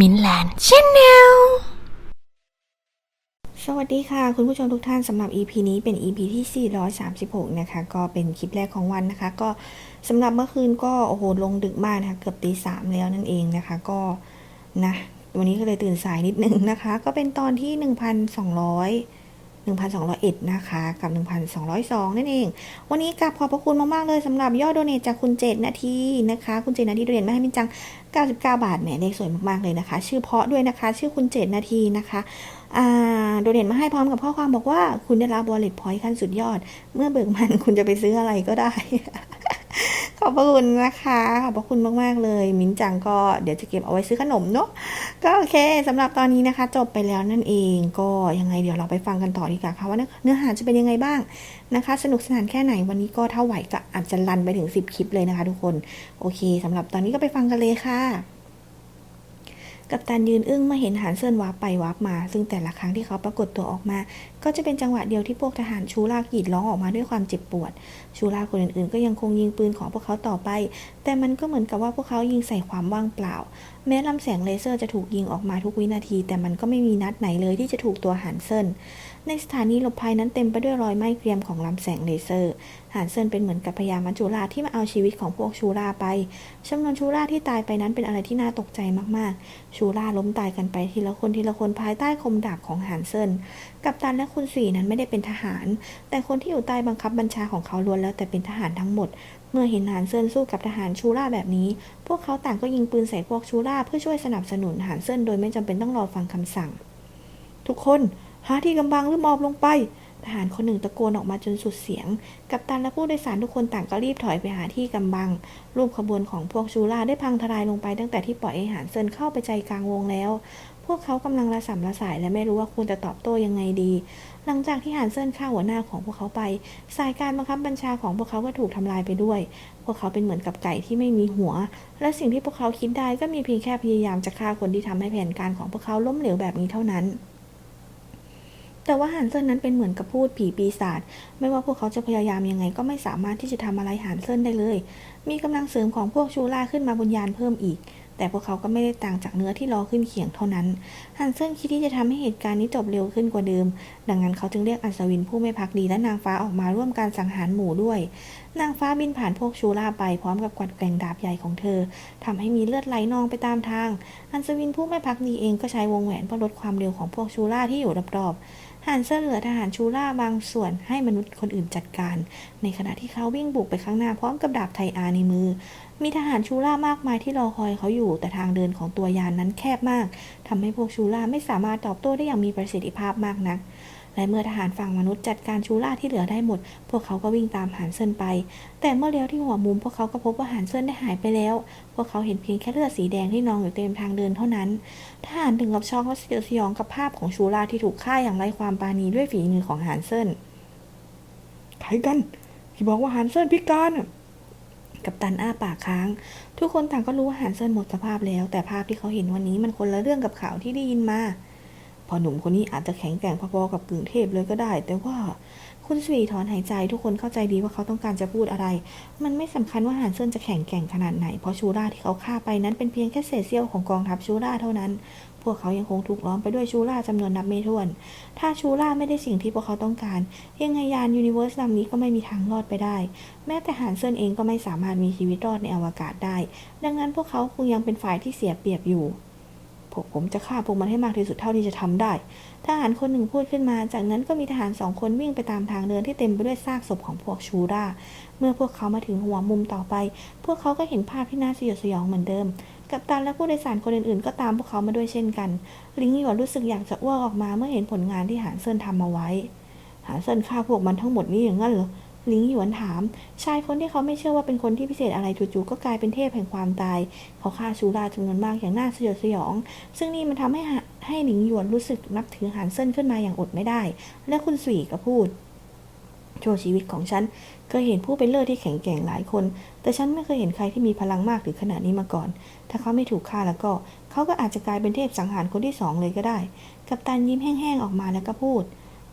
มินแลนด์ชแนลสวัสดีค่ะ คุณผู้ชมทุกท่านสำหรับ EP นี้เป็น EP ที่ 436 นะคะ ก็เป็นคลิปแรกของวันนะคะ ก็สำหรับเมื่อคืนก็ โอ้โห ลงดึกมากนะคะ เกือบตีสามแล้วนั่นเองนะคะ ก็นะ วันนี้ก็เลยตื่นสายนิดนึงนะคะ ก็เป็นตอนที่ 1,200 1,201นะคะกับ 1,202 นั่นเอง วันนี้กราบขอบพระคุณมาก ๆ เลยสำหรับยอดโดเนทจากคุณเจตนาทีนะคะ คุณเจตนาทีโดเนทมาให้มินจัง 99 บาทแหมเลขสวยมาก ๆ เลยนะคะ ชื่อเพาะด้วยนะคะ ชื่อคุณเจตนาทีนะคะอ่าโดเนมาให้พร้อมกับข้อความบอกว่า คุณได้รับบอลเลตพอยต์ขั้นสุดยอด เมื่อเบิกมันคุณจะไปซื้ออะไรก็ได้ ขอบพระคุณนะคะ ขอบพระคุณมาก ๆ เลย มิ้นจังก็เดี๋ยวจะเก็บเอาไว้ซื้อขนมเนาะ ก็โอเคสำหรับตอนนี้นะคะ จบไปแล้วนั่นเอง ก็ยังไงเดี๋ยวเราไปฟังกันต่อดีกว่าค่ะว่าเนื้อหาจะเป็นยังไงบ้างนะคะ สนุกสนานแค่ไหนวันนี้ก็เท่าไหวก็อาจจะลันไปถึง 10 คลิปเลยนะคะ ทุกคน โอเคสำหรับตอนนี้ก็ไปฟังกันเลยค่ะ กับตันยืนอึ้งเมื่อเห็นหานเซินวาร์ปไปวาร์ปมา ซึ่งแต่ละครั้งที่เขาปรากฏตัวออกมา ก็จะเป็นจังหวะเดียวที่พวกทหารชูลากรีดร้องออกมาด้วยความเจ็บปวด ชูล่าคนอื่นๆ ก็ยังคงยิงปืนของพวกเขาต่อไป แต่มันก็เหมือนกับว่าพวกเขายิงใส่ความว่างเปล่า แม้ลำแสงเลเซอร์จะถูกยิงออกมาทุกวินาที แต่มันก็ไม่มีนัดไหนเลยที่จะถูกตัวหานเซิน ในสถานีหลบภัยนั้นเต็มไปด้วยรอยไหม้เกรียมของลำแสงเลเซอร์ หานเซินเป็นเหมือนกับพยามัจจุราชที่มาเอาชีวิตของพวกชูราไปจำนวนชูราที่ตายไปนั้นเป็นอะไรที่น่าตกใจมากๆ ชูราล้มตายกันไปทีละคนทีละคนภายใต้คมดาบของหานเซิน กัปตันและคุณสี่นั้นไม่ได้เป็นทหาร แต่คนที่อยู่ใต้บังคับบัญชาของเขาล้วนแล้วแต่เป็นทหารทั้งหมด เมื่อเห็นหานเซินสู้กับทหารชูราแบบนี้ พวกเขาต่างก็ยิงปืนใส่พวกชูราเพื่อช่วยสนับสนุนหานเซินโดยไม่จำเป็นต้องรอฟังคำสั่ง ทุกคน หาที่กำบังหรือมอบลงไป ทหารคนหนึ่งตะโกนออกมาจนสุดเสียง กัปตันและผู้โดยสารทุกคนต่างก็รีบถอยไปหาที่กำบัง รูปขบวนของพวกชูราได้พังทลายลงไปตั้งแต่ที่ปล่อยให้หานเซินเข้าไปใจกลางวงแล้ว พวกเขากำลังระสำระสายและไม่รู้ว่าควรจะตอบโต้ยังไงดี หลังจากที่หานเซินฆ่าหัวหน้าของพวกเขาไป สายการบังคับบัญชาของพวกเขาก็ถูกทำลายไปด้วย พวกเขาเป็นเหมือนกับไก่ที่ไม่มีหัว และสิ่งที่พวกเขาคิดได้ก็มีเพียงแค่พยายามจะฆ่าคนที่ทำให้แผนการของพวกเขาล้มเหลวแบบนี้เท่านั้น แต่ว่าหานเซินนั้นเป็นเหมือนกับพูดผีปีศาจ ไม่ว่าพวกเขาจะพยายามยังไงก็ไม่สามารถที่จะทำอะไรหานเซินได้เลย มีกำลังเสริมของพวกชูล่าขึ้นมาบนยานเพิ่มอีก แต่พวกเขาก็ไม่ได้ต่างจากเนื้อที่รอขึ้นเขียงเท่านั้น ฮันเซินคิดที่จะทำให้เหตุการณ์นี้จบเร็วขึ้นกว่าเดิม ดังนั้นเขาจึงเรียกอัศวินผู้ไม่พักดีและนางฟ้าออกมาร่วมการสังหารหมู่ด้วย นางฟ้าบินผ่านพวกชูล่าไปพร้อมกับกวัดแกงดาบใหญ่ของเธอทำให้มีเลือดไหลนองไปตามทาง อัศวินผู้ไม่พักดีเองก็ใช้วงแหวนเพื่อลดความเร็วของพวกชูล่าที่อยู่รอบๆฮันเซอร์เหลือทหารชูล่าบางส่วนให้มนุษย์คนอื่นจัดการ ในขณะที่เขาวิ่งบุกไปข้างหน้าพร้อมกับดาบไทอาในมือ มีทหารชูล่ามากมายที่รอคอยเขาอยู่ แต่ทางเดินของตัวยานนั้นแคบมากทำให้พวกชูล่าไม่สามารถตอบโต้ได้อย่างมีประสิทธิภาพมากนัก และเมื่อทหารฝั่งมนุษย์จัดการชูล่าที่เหลือได้หมด พวกเขาก็วิ่งตามหานเซินไป แต่เมื่อเลี้ยวที่หัวมุมพวกเขาก็พบว่าหานเซินได้หายไปแล้ว พวกเขาเห็นเพียงแค่เลือดสีแดงที่นองอยู่เต็มทางเดินเท่านั้น ทหารถึงกับช็อกและสยดสยองกับภาพของชูราที่ถูกฆ่าอย่างไร้ความปราณีด้วยฝีมือของหานเซินใครกันที่บอกว่าหานเซินพิการน่ะ กับตันอ้าปากค้าง ทุกคนต่างก็รู้ว่าหานเซินหมดสภาพแล้ว แต่ภาพที่เขาเห็นวันนี้มันคนละเรื่องกับข่าวที่ได้ยินมาพอหนุ่มคนนี้อาจจะแข็งแกร่งพอๆกับกึ่งเทพเลยก็ได้ แต่ว่า คุณสวีถอนหายใจทุกคนเข้าใจดีว่าเขาต้องการจะพูดอะไร มันไม่สำคัญว่าหานเซินจะแข็งแกร่งขนาดไหน เพราะชูราที่เขาฆ่าไปนั้นเป็นเพียงแค่เศษเสี้ยวของกองทัพชูราเท่านั้น พวกเขายังคงถูกล้อมไปด้วยชูราจำนวนนับไม่ถ้วน ถ้าชูราไม่ได้สิ่งที่พวกเขาต้องการ ยังไงยานยูนิเวอร์สลำนี้ก็ไม่มีทางรอดไปได้ แม้แต่หานเซินเองก็ไม่สามารถมีชีวิตรอดในอวกาศได้ ดังนั้นพวกเขาคงยังเป็นฝ่ายที่เสียเปรียบอยู่ พวกผมจะฆ่าพวกมันให้มากที่สุดเท่าที่จะทำได้ ทหารคนหนึ่งพูดขึ้นมา จากนั้นก็มีทหารสองคนวิ่งไปตามทางเดินที่เต็มไปด้วยซากศพของพวกชูราเมื่อพวกเขามาถึงหัวมุมต่อไป พวกเขาก็เห็นภาพที่น่าสยดสยองเหมือนเดิม กัปตันและผู้โดยสารคนอื่นๆ ก็ตามพวกเขามาด้วยเช่นกัน ลิงหยวนรู้สึกอยากจะอ้วกออกมาเมื่อเห็นผลงานที่หานเซินทำมาไว้ หานเซินฆ่าพวกมันทั้งหมดนี้อย่างนั้นเหรอ ลิงหยวนถาม ชายคนที่เขาไม่เชื่อว่าเป็นคนที่พิเศษอะไรจู่ๆก็กลายเป็นเทพแห่งความตาย เขาฆ่าชูราจำนวนมากอย่างน่าสยดสยอง ซึ่งนี่มันทำให้ให้หลิงหยวนรู้สึกนับถือหานเซินขึ้นมาอย่างอดไม่ได้ และคุณสวีก็พูดโชว์ชีวิตของฉันเคยเห็นผู้เป็นเลิศที่แข็งแกร่งหลายคน แต่ฉันไม่เคยเห็นใครที่มีพลังมากถึงขนาดนี้มาก่อน ถ้าเขาไม่ถูกฆ่าแล้วก็ เขาก็อาจจะกลายเป็นเทพสังหารคนที่สองเลยก็ได้ กัปตันยิ้มแห้งๆออกมาแล้วก็พูด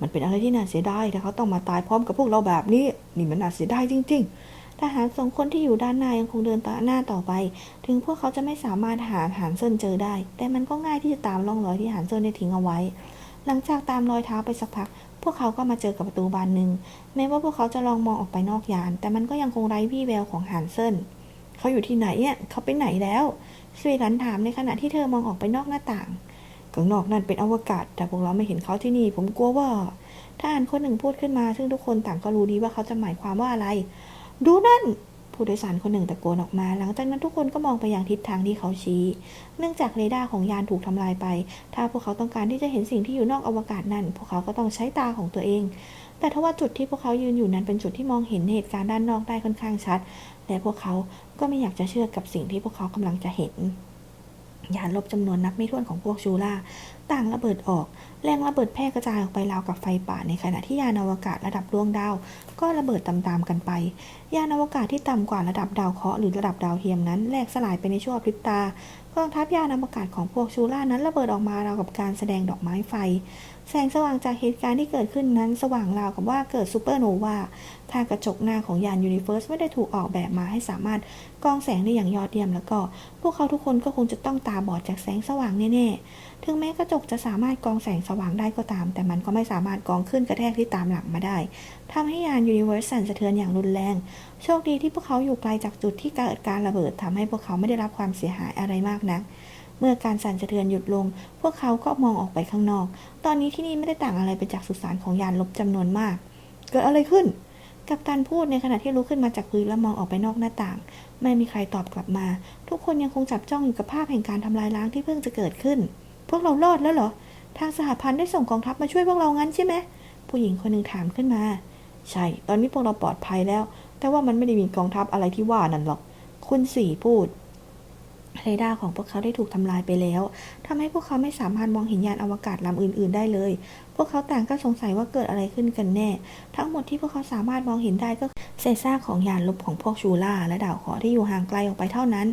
มันเป็นอะไรที่น่าเสียดายถ้าเขาต้องมาตายพร้อมกับพวกเราแบบนี้ นี่มันน่าเสียดายจริง ๆ ทหารสองคนที่อยู่ด้านหน้ายังคงเดินต่อหน้าต่อไป ถึงพวกเขาจะไม่สามารถหาหานเซินเจอได้ แต่มันก็ง่ายที่จะตามร่องรอยที่หานเซินได้ทิ้งเอาไว้ หลังจากตามรอยเท้าไปสักพัก พวกเขาก็มาเจอกับประตูบานหนึ่ง แม้ว่าพวกเขาจะลองมองออกไปนอกยาน แต่มันก็ยังคงไร้วี่แววของหานเซินเขาอยู่ที่ไหนเนี่ยเขาไปไหนแล้วสวีรันถามในขณะที่เธอมองออกไปนอกหน้าต่าง ข้างนอกนั่นเป็นอวกาศ แต่พวกเราไม่เห็นเขาที่นี่ ผมกลัวว่าทหารคนหนึ่งพูดขึ้นมา ซึ่งทุกคนต่างก็รู้ดีว่าเขาจะหมายความว่าอะไร ดูนั่น ผู้โดยสารคนหนึ่งตะโกนออกมา หลังจากนั้นทุกคนก็มองไปยังทิศทางที่เขาชี้ เนื่องจากเรดาร์ของยานถูกทำลายไป ถ้าพวกเขาต้องการที่จะเห็นสิ่งที่อยู่นอกอวกาศนั่น พวกเขาก็ต้องใช้ตาของตัวเอง แต่ทว่าจุดที่พวกเขายืนอยู่นั้นเป็นจุดที่มองเห็นเหตุการณ์ด้านนอกได้ค่อนข้างชัด และพวกเขาก็ไม่อยากจะเชื่อกับสิ่งที่พวกเขากำลังจะเห็น ยานลบจำนวนนับไม่ถ้วนของพวกชูล่าต่างระเบิดออก แรงระเบิดแพร่กระจายออกไปราวกับไฟป่าในขณะที่ยานอวกาศระดับดวงดาว ก็ระเบิดตามๆกันไป ยานอวกาศที่ต่ำกว่าระดับดาวเคราะห์หรือระดับดาวเทียมนั้นแหลกสลายไปในชั่วพริบตากองทัพยานอวกาศของพวกชูล่านั้นระเบิดออกมาราวกับการแสดงดอกไม้ไฟ แสงสว่างจากเหตุการณ์ที่เกิดขึ้นนั้นสว่างราวกับว่าเกิดซูเปอร์โนวาถ้ากระจกหน้าของยานยูนิเฟิร์สไม่ได้ถูกออกแบบมาให้สามารถกรองแสงได้อย่างยอดเยี่ยมแล้วก็ พวกเขาทุกคนก็คงจะต้องตาบอดจากแสงสว่างแน่ๆ ถึงแม้กระจกจะสามารถกรองแสงสว่างได้ก็ตาม แต่มันก็ไม่สามารถกรองขึ้นกระแทกที่ตามหลังมาได้ทำให้ยานยูนิเวิร์สสั่นสะเทือนอย่างรุนแรง โชคดีที่พวกเขาอยู่ไกลจากจุดที่เกิดการระเบิดทำให้พวกเขาไม่ได้รับความเสียหายอะไรมากนัก เมื่อการสั่นสะเทือนหยุดลง พวกเขาก็มองออกไปข้างนอก ตอนนี้ที่นี่ไม่ได้ต่างอะไรไปจากสุสานของยานลบจำนวนมาก เกิดอะไรขึ้น กัปตันพูดในขณะที่ลุกขึ้นมาจากพื้นและมองออกไปนอกหน้าต่าง ไม่มีใครตอบกลับมา ทุกคนยังคงจับจ้องอยู่กับภาพแห่งการทำลายล้างที่เพิ่งจะเกิดขึ้น พวกเรารอดแล้วเหรอ ทางสหพันธ์ได้ส่งกองทัพมาช่วยพวกเรางั้นใช่ไหม ผู้หญิงคนหนึ่งถามขึ้นมา ใช่ ตอนนี้พวกเราปลอดภัยแล้ว แต่ว่ามันไม่ได้มีกองทัพอะไรที่ว่านั่นหรอก คุณสี่พูด เรดาร์ของพวกเขาได้ถูกทำลายไปแล้วทำให้พวกเขาไม่สามารถมองเห็นยานอวกาศลำอื่น ๆ ได้เลย พวกเขาต่างก็สงสัยว่าเกิดอะไรขึ้นกันแน่ ทั้งหมดที่พวกเขาสามารถมองเห็นได้ก็เศษซากของยานลบของพวกชูล่าและดาวเคราะห์ที่อยู่ห่างไกลออกไปเท่านั้น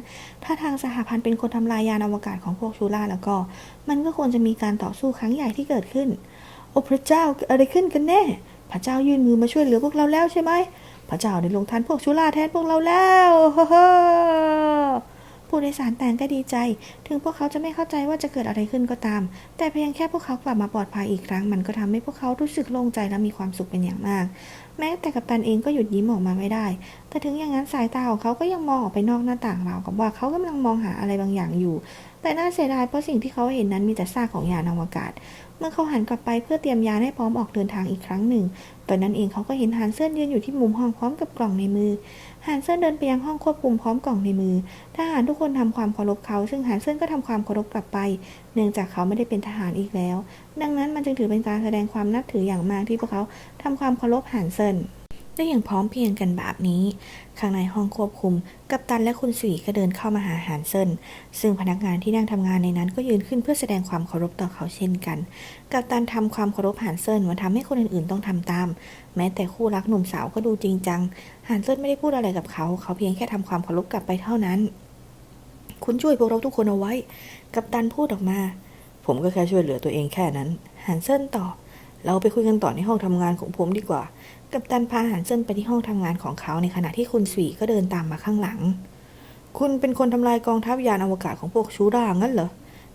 ถ้าทางสหพันธ์เป็นคนทำลายยานอวกาศของพวกชูล่าแล้วก็ มันก็ควรจะมีการต่อสู้ครั้งใหญ่ที่เกิดขึ้น โอ้พระเจ้าอะไรขึ้นกันแน่ พระเจ้ายื่นมือมาช่วยเหลือพวกเราแล้วใช่ไหมพระเจ้าได้ลงทันพวกชูล่าแทนพวกเราแล้วฮ่าฮ่า ผู้โดยสารต่างก็ดีใจ ถึงพวกเขาจะไม่เข้าใจว่าจะเกิดอะไรขึ้นก็ตาม แต่เพียงแค่พวกเขากลับมาปลอดภัยอีกครั้ง มันก็ทำให้พวกเขารู้สึกโล่งใจและมีความสุขเป็นอย่างมาก แม้แต่กัปตันเองก็หยุดยิ้มออกมาไม่ได้ แต่ถึงอย่างนั้นสายตาของเขาก็ยังมองออกไปนอกหน้าต่างราวกับว่าเขากำลังมองหาอะไรบางอย่างอยู่ แต่น่าเสียดายเพราะสิ่งที่เขาเห็นนั้นมีแต่ซากของยานอวกาศ มื่อเขาหันกลับไปเพื่อเตรียมยานให้พร้อมออกเดินทางอีกครั้งหนึ่ง ตอนนั้นเองเขาก็เห็นฮันเซนยืนอยู่ที่มุมห้องพร้อมกับกล่องในมือฮันเซนเดินไปยังห้องควบคุมพร้อมกล่องในมือ ทหารทุกคนทำความเคารพเขา ซึ่งฮันเซนก็ทำความเคารพกลับไป เนื่องจากเขาไม่ได้เป็นทหารอีกแล้ว ดังนั้นมันจึงถือเป็นการแสดงความนับถืออย่างมากที่พวกเขาทำความเคารพฮันเซน ได้อย่างพร้อมเพรียงกันแบบนี้ ข้างในห้องควบคุม กัปตันและคุณสีก็เดินเข้ามาหาฮันเซินซึ่งพนักงานที่นั่งทำงานในนั้นก็ยืนขึ้นเพื่อแสดงความเคารพต่อเขาเช่นกัน กัปตันทำความเคารพฮันเซินมันทำให้คนอื่นๆต้องทำตาม แม้แต่คู่รักหนุ่มสาวก็ดูจริงจังฮันเซินไม่ได้พูดอะไรกับเขา เขาเพียงแค่ทำความเคารพกลับไปเท่านั้น คุณช่วยพวกเราทุกคนเอาไว้ กัปตันพูดออกมา ผมก็แค่ช่วยเหลือตัวเองแค่นั้นฮันเซินตอบ เราไปคุยกันต่อในห้องทำงานของผมดีกว่า กัปตันพาหันเซนไปที่ห้องทำงานของเขาในขณะที่คุณสวีก็เดินตามมาข้างหลัง คุณเป็นคนทำลายกองทัพยานอวกาศของพวกชูรางั้นเหรอ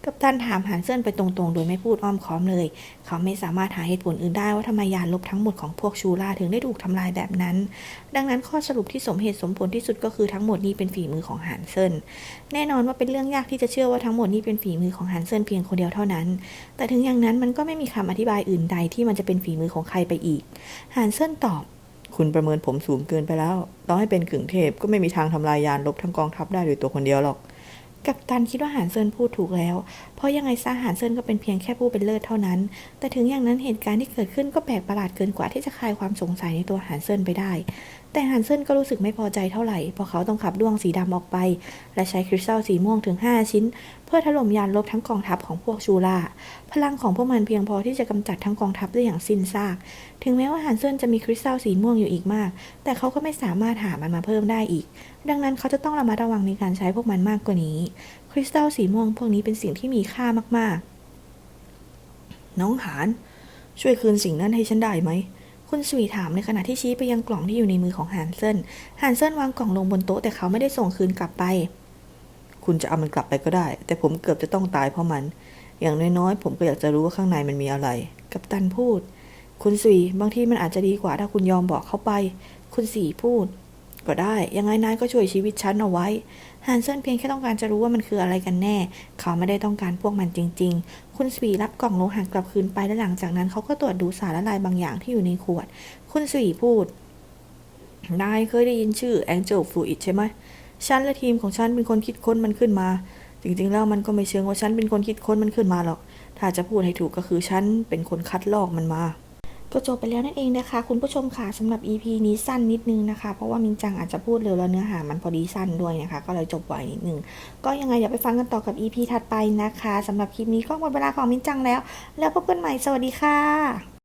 กัปตันถามฮันเซินไปตรงๆ โดยไม่พูดอ้อมค้อมเลย เขาไม่สามารถหาเหตุผลอื่นได้ว่าทำไมยานลบทั้งหมดของพวกชูล่าถึงได้ถูกทำลายแบบนั้น ดังนั้นข้อสรุปที่สมเหตุสมผลที่สุดก็คือทั้งหมดนี้เป็นฝีมือของฮันเซินแน่นอนว่าเป็นเรื่องยากที่จะเชื่อว่าทั้งหมดนี้เป็นฝีมือของฮันเซินเพียงคนเดียวเท่านั้น แต่ถึงอย่างนั้นมันก็ไม่มีคำอธิบายอื่นใดที่มันจะเป็นฝีมือของใครไปอีกฮันเซินตอบคุณประเมินผมสูงเกินไปแล้วต้องให้เป็นกึ่งเทพก็ไม่มีทางทำลายยานลบทั้งกองทัพได้โดยตัวคนเดียวหรอก กับตันคิดว่าหานเซินพูดถูกแล้ว เพราะยังไงซะหานเซินก็เป็นเพียงแค่ผู้เป็นเลิศเท่านั้น แต่ถึงอย่างนั้นเหตุการณ์ที่เกิดขึ้นก็แปลกประหลาดเกินกว่าที่จะคลายความสงสัยในตัวหานเซินไปได้แต่หานเซนก็รู้สึกไม่พอใจเท่าไหร่ เพราะเขาต้องขับดวงสีดำออกไป และใช้คริสตัลสีม่วงถึง 5 ชิ้น เพื่อถล่มยานลบทั้งกองทัพของพวกชูล่าพลังของพวกมันเพียงพอที่จะกำจัดทั้งกองทัพได้อย่างสิ้นซาก ถึงแม้ว่าหานเซนจะมีคริสตัลสีม่วงอยู่อีกมาก แต่เขาก็ไม่สามารถหามันมาเพิ่มได้อีก ดังนั้นเขาจะต้องระมัดระวังในการใช้พวกมันมากกว่านี้ คริสตัลสีม่วงพวกนี้เป็นสิ่งที่มีค่ามากๆ น้องหานช่วยคืนสิ่งนั้นให้ฉันได้ไหม คุณสวีถามในขณะที่ชี้ไปยังกล่องที่อยู่ในมือของฮันเซนฮันเซนวางกล่องลงบนโต๊ะแต่เขาไม่ได้ส่งคืนกลับไป คุณจะเอามันกลับไปก็ได้ แต่ผมเกือบจะต้องตายเพราะมัน อย่างน้อยๆ ผมก็อยากจะรู้ว่าข้างในมันมีอะไร กัปตันพูด คุณสวีบางทีมันอาจจะดีกว่าถ้าคุณยอมบอกเขาไป คุณสีพูด ก็ได้ ยังไงนายก็ช่วยชีวิตฉันเอาไว้ฮันเซนเพียงแค่ต้องการจะรู้ว่ามันคืออะไรกันแน่ เขาไม่ได้ต้องการพวกมันจริง ๆ คุณสวีรับกล่องโลหะกลับคืนไปและหลังจากนั้นเขาก็ตรวจดูสารละลายบางอย่างที่อยู่ในขวด คุณสวีพูด นายเคยได้ยินชื่อ Angel Fluid ใช่ไหมฉันและทีมของฉันเป็นคนคิดค้นมันขึ้นมา จริงๆแล้วมันก็ไม่เชิงว่าฉันเป็นคนคิดค้นมันขึ้นมาหรอก ถ้าจะพูดให้ถูกก็คือฉันเป็นคนคัดลอกมันมา ก็จบไปแล้วนั่นเองนะคะ คุณผู้ชมค่ะสำหรับ EP นี้สั้นนิดนึงนะคะ เพราะว่ามินจังอาจจะพูดเร็วแล้วเนื้อหามันพอดีสั้นด้วยนะคะ ก็เลยจบไวนิดนึง ก็ยังไงอย่าไปฟังกันต่อกับ EP ถัดไปนะคะสำหรับคลิปนี้ก็หมดเวลาของมินจังแล้ว แล้วพบกันใหม่สวัสดีค่ะ